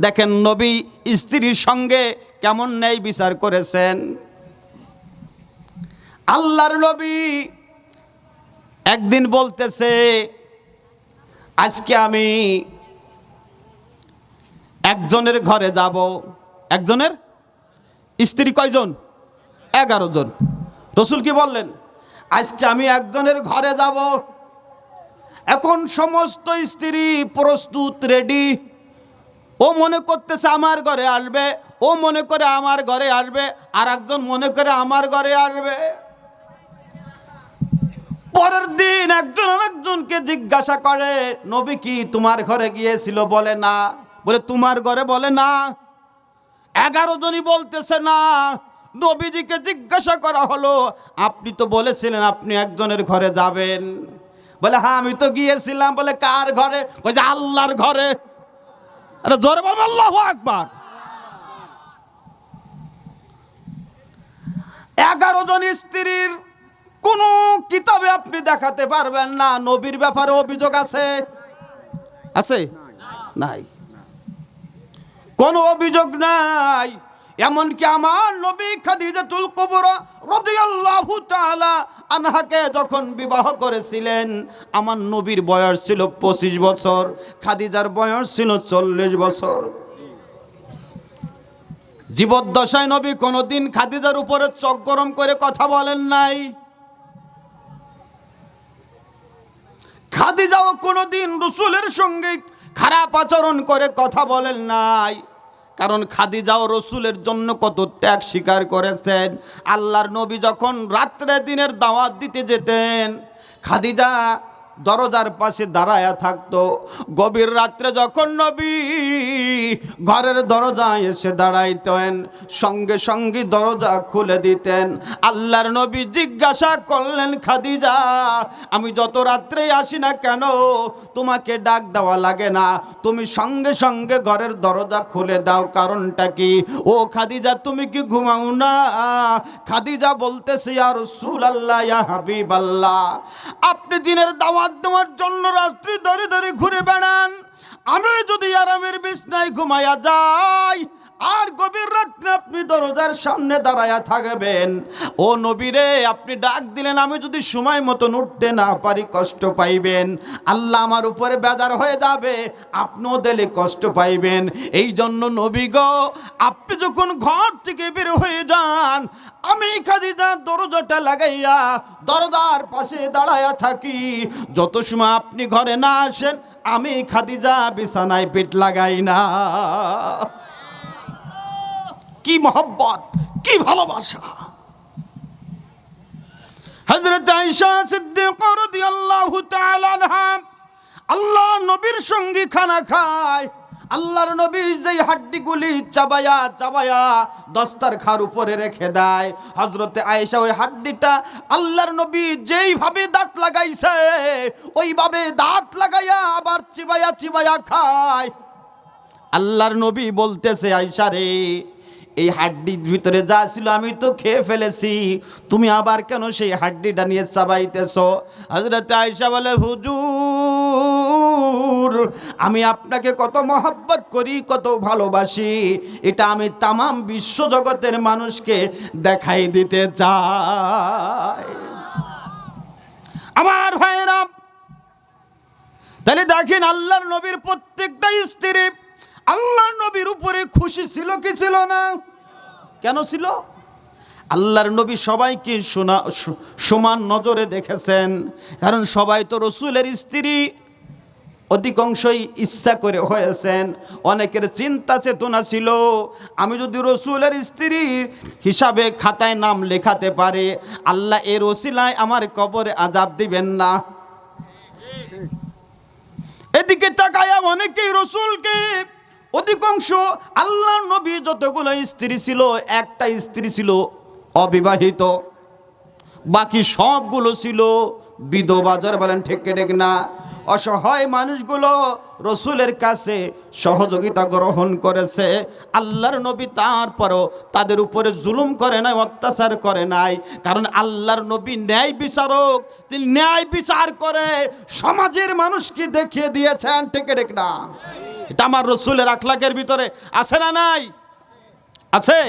দেখেন নবী স্ত্রীর সঙ্গে কেমন ন্যায় বিচার করেছেন? আল্লাহর নবী একদিন বলতেছে, আজকে আমি একজনের ঘরে যাব। একজনের? স্ত্রী কয়জন? এগারো জন। রসুল কি বললেন? আজকে আমি একজনের ঘরে যাব। এখন সমস্ত স্ত্রী প্রস্তুত রেডি ও মনে করতেছে আমার ঘরে আসবে, ও মনে করে আমার ঘরে আসবে আর একজন মনে করে আমার ঘরে আসবে। পরের দিন একজন আরেকজনকে জিজ্ঞাসা করে, নবী কি তোমার ঘরে গিয়েছিল? বলে, না। বলে, তোমার ঘরে? বলে, না। এগারো জনই বলতেছে, না। নবীজিকে জিজ্ঞাসা করা হলো, আপনি তো বলেছিলেন আপনি একজনের ঘরে যাবেন। বলে হ্যাঁ আমি তো গিয়েছিলাম। বলে, কার ঘরে? যে আল্লাহর ঘরে। আরে জোরে এগারো জন স্ত্রীর কোন কিতাবে আপনি দেখাতে পারবেন না, নবীর ব্যাপারে অভিযোগ আছে? আছে? নাই। কোন অভিযোগ নাই। এমনকি আমার নবী খাদিজাতুল কুবরা রাদিয়াল্লাহু তাআলা আনহাকে যখন বিবাহ করেছিলেন, আমার নবীর বয়স ছিল পঁচিশ বছর, খাদিজার বয়স ছিল চল্লিশ বছর। জীবদ্দশায় নবী কোনোদিন খাদিজার উপরে চক গরম করে কথা বলেন নাই। খাদিজাও কোনোদিন রসুলের সঙ্গে খারাপ আচরণ করে কথা বলেন নাই। কারণ খাদিজাও রসুলের জন্য কত ত্যাগ স্বীকার করেছেন। আল্লাহর নবী যখন রাত্রে দিনের দাওয়াত দিতে যেতেন, খাদিজা দরজার পাশে দাঁড়ায়া থাকতো। গভীর রাত্রে যখন নবী ঘরের দরজায় এসে দাঁড়াইতেন, সঙ্গে সঙ্গে দরজা খুলে দিতেন। আল্লাহর নবী জিজ্ঞাসা করলেন, খাদিজা, আমি যত রাত্রে আসি না কেন, তোমাকে ডাক দেওয়া লাগে না। তুমি সঙ্গে সঙ্গে ঘরের দরজা খুলে দাও, কারণটা কি? ও খাদিজা, তুমি কি ঘুমাও না? খাদিজা বলতেছে আর সুল আল্লাহ হাবিব আল্লাহ আপনি দিনের দেওয়ার জন্য রাত্রি ধরে ধরে ঘুরে বেড়ান। আমি যদি আরামের বিছনায় ঘুমাইয়া যাই আর গভীর রাত্রে আপনি দরজার সামনে দাঁড়ায়া থাকবেন। ও নবীরে, আপনি ডাক দিলেন, আমি যদি সময় মতন উঠতে না পারি, কষ্ট পাইবেন। আল্লাহ আমার উপরে বেজার হয়ে যাবে, আপনিও দিলে কষ্ট পাইবেন। এই জন্য নবী গো, আপনি যখন ঘর থেকে বের হয়ে যান, আমি খাদিজা দরজাটা লাগাইয়া দরজার পাশে দাঁড়ায়া থাকি। যত সময় আপনি ঘরে না আসেন, আমি খাদিজা বিছানায় পেট লাগাই না। কি মহব্বত, কি ভালোবাসা। হযরত আয়েশা সিদ্দিকা রাদিয়াল্লাহু তাআলা আনহা আল্লাহ নবীর সঙ্গে খানা খায়। আল্লাহর নবী যেই হাড্ডিগুলি চাবায়া চাবায়া দস্তার খার উপরে রেখে দেয়। হজরতে আয়েশা ওই হাড্ডিটা আল্লাহর নবী যেইভাবে দাঁত লাগাইছে, ওইভাবে দাঁত লাগাইয়া আবার চিবায়া চিবায়া খায়। আল্লাহর নবী বলতেছে আয়সা রে এই হাড্ডির ভিতরে যা ছিল আমি তো খেয়ে ফেলেছি। তুমি আবার কেন সেই হাড্ডিটা নিয়ে চাবাইতেছ? হজরত আয়সা বলে, হুজুর, আমি আপনাকে কত মহব্বত করি, কত ভালোবাসি। এটা আমি তামাম বিশ্বজগতের মানুষকে দেখাই দিতে চাই। আমার ভাইয়েরা তাহলে দেখেন আল্লাহর নবীর প্রত্যেকটা স্ত্রী আল্লাহর নবীর উপরে খুশি ছিল কি ছিল না? কেন ছিল? আল্লাহর নবী সবাইকে শোনা সমান নজরে দেখেছেন। কারণ সবাই তো রসুলের স্ত্রী। অধিকাংশই ইচ্ছা করে হয়েছেন। অনেকের চিন্তা চেতনা ছিল। আমি যদি রসুলের স্ত্রী হিসাবে খাতায় নাম লেখাতে পারে, আল্লাহ এর ওসিলায় আমার কবরে আজাব দিবেন না। এদিকে তাকায়া অনেকেই রসুলকে অধিকাংশ আল্লাহ নবী যতগুলো স্ত্রী ছিল, একটা স্ত্রী ছিল অবিবাহিত। বাকি সবগুলো ছিল বিধবা। যারা বলেন, ঠিক ঠিক না? অসহায় মানুষগুলো রসুলের কাছে সহযোগিতা গ্রহণ করেছে। আল্লাহর নবী তারপরও তাদের উপরে জুলুম করে নাই, অত্যাচার করে নাই। কারণ আল্লাহর নবী ন্যায় বিচারক, তিনি ন্যায় বিচার করে সমাজের মানুষকে দেখিয়ে দিয়েছেন। ঠিক ঠিক না? এটা আমার রসুলের আখলাকের ভিতরে আছে না নাই? আছে?